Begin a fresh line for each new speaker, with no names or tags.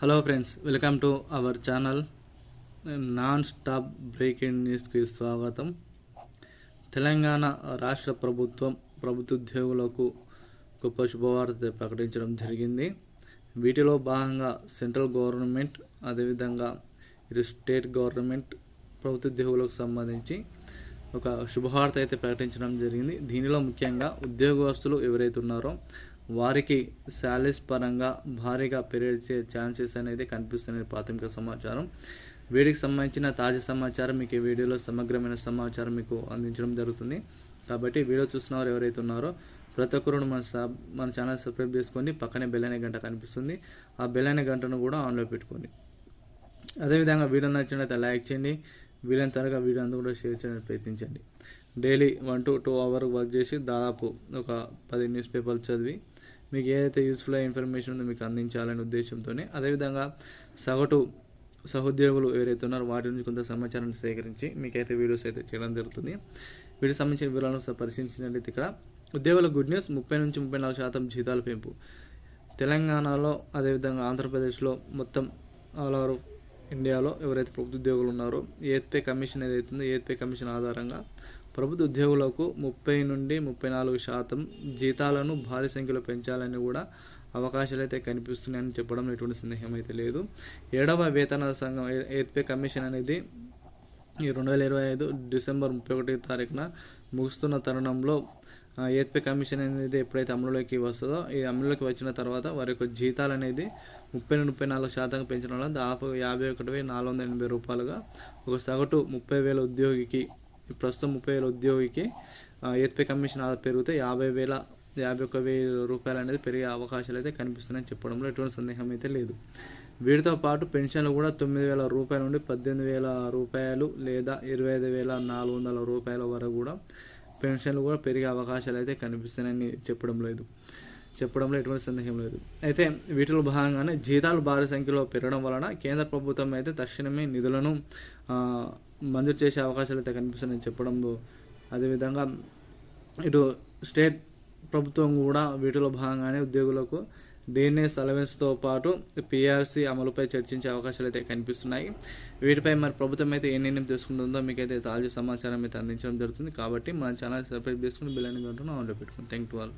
Hello friends welcome to our channel non stop breaking న్యూస్కి స్వాగతం. తెలంగాణ రాష్ట్ర ప్రభుత్వం ప్రభుత్వ ఉద్యోగులకు గొప్ప శుభవార్త ప్రకటించడం జరిగింది. వీటిలో భాగంగా సెంట్రల్ గవర్నమెంట్ అదేవిధంగా ఇరు స్టేట్ గవర్నమెంట్ ప్రభుత్వ ఉద్యోగులకు సంబంధించి ఒక శుభవార్త అయితే ప్రకటించడం జరిగింది. దీనిలో ముఖ్యంగా ఉద్యోగస్తులు ఎవరైతే ఉన్నారో వారికి శాలరీస్ పరంగా భారీగా పెరిగే ఛాన్సెస్ అనేది కనిపిస్తున్నది ప్రాథమిక సమాచారం. వీడికి సంబంధించిన తాజా సమాచారం మీకు ఈ వీడియోలో సమగ్రమైన సమాచారం మీకు అందించడం జరుగుతుంది. కాబట్టి వీడియో చూస్తున్నవారు ఎవరైతే ఉన్నారో ప్రతి ఒక్కరు మన సబ్ మన ఛానల్ సబ్స్క్రైబ్ చేసుకొని పక్కనే బెల్ అనే గంట కనిపిస్తుంది. ఆ బెల్ అనే గంటను కూడా ఆన్లో పెట్టుకోండి. అదేవిధంగా వీడియో నచ్చినట్లయితే లైక్ చేయండి. వీలైన త్వరగా వీడియో అందరూ కూడా షేర్ చేయడానికి ప్రయత్నించండి. Daily one to two hour work చేసి దాదాపు ఒక పది న్యూస్ పేపర్లు చదివి మీకు ఏదైతే యూస్ఫుల్ ఇన్ఫర్మేషన్ ఉందో మీకు అందించాలనే ఉద్దేశంతోనే అదేవిధంగా సగటు సహోద్యోగులు ఎవరైతే ఉన్నారో వాటి నుంచి కొంత సమాచారాన్ని సేకరించి మీకైతే వీడియోస్ అయితే చేయడం జరుగుతుంది. వీటికి సంబంధించిన వివరాలను ఒకసారి పరిశీలించినట్లయితే ఇక్కడ ఉద్యోగుల గుడ్ న్యూస్ ముప్పై నుంచి ముప్పై నాలుగు శాతం జీతాల పెంపు. తెలంగాణలో అదేవిధంగా ఆంధ్రప్రదేశ్లో మొత్తం ఆల్ ఓవర్ ఇండియాలో ఎవరైతే ప్రభుత్వ ఉద్యోగులు ఉన్నారో ఏత్పే కమిషన్ ఏదైతుందో ఏత్పే కమిషన్ ఆధారంగా ప్రభుత్వ ఉద్యోగులకు ముప్పై నుండి ముప్పై నాలుగు శాతం జీతాలను భారీ సంఖ్యలో పెంచాలని కూడా అవకాశాలు అయితే కనిపిస్తున్నాయని చెప్పడం ఎటువంటి సందేహం అయితే లేదు. ఏడవ వేతన సంఘం ఎయిత్పే కమిషన్ అనేది ఈ రెండు వేల ఇరవై ఐదు డిసెంబర్ ముప్పై ఒకటి తారీఖున ముగుస్తున్న తరుణంలో ఏత్పే కమిషన్ అనేది ఎప్పుడైతే అమలులోకి వస్తుందో ఈ అమలులోకి వచ్చిన తర్వాత వారి యొక్క జీతాలు అనేది ముప్పై ముప్పై నాలుగు శాతం పెంచడం వల్ల దాదాపు యాభై ఒకటి వేల నాలుగు వందల ఎనభై రూపాయలుగా ఒక సగటు ముప్పై వేల ఉద్యోగికి ప్రస్తుతం ముప్పై వేల ఉద్యోగికి ఎత్పే కమిషన్ ఆదా పెరిగితే యాభై వేల యాభై ఒక్క వేల రూపాయలు అనేది పెరిగే అవకాశాలు అయితే కనిపిస్తున్నాయని చెప్పడంలో ఎటువంటి సందేహం అయితే లేదు. వీటితో పాటు పెన్షన్లు కూడా తొమ్మిది వేల రూపాయల నుండి పద్దెనిమిది వేల రూపాయలు లేదా ఇరవై ఐదు వేల నాలుగు వందల రూపాయల వరకు కూడా పెన్షన్లు కూడా పెరిగే అవకాశాలు అయితే కనిపిస్తున్నాయని చెప్పడం లేదు. చెప్పడంలో ఎటువంటి సందేహం లేదు. అయితే వీటిలో భాగంగానే జీతాలు భారీ సంఖ్యలో పెరగడం వలన కేంద్ర ప్రభుత్వం అయితే తక్షణమే నిధులను మంజూరు చేసే అవకాశాలు అయితే కనిపిస్తున్నాయని చెప్పడంలో అదేవిధంగా ఇటు స్టేట్ ప్రభుత్వం కూడా వీటిలో భాగంగానే ఉద్యోగులకు డిఎన్ఎస్ అలవెన్స్తో పాటు పిఆర్సీ అమలుపై చర్చించే అవకాశాలు అయితే కనిపిస్తున్నాయి. వీటిపై మరి ప్రభుత్వం అయితే ఏ నిర్ణయం తీసుకుంటుందో మీకైతే తాజా సమాచారం అయితే అందించడం జరుగుతుంది. కాబట్టి మన ఛానల్ సబ్స్క్రైబ్ చేసుకుని బిల్ అని గంటను ఆన్లో పెట్టుకుని థ్యాంక్ టు ఆల్.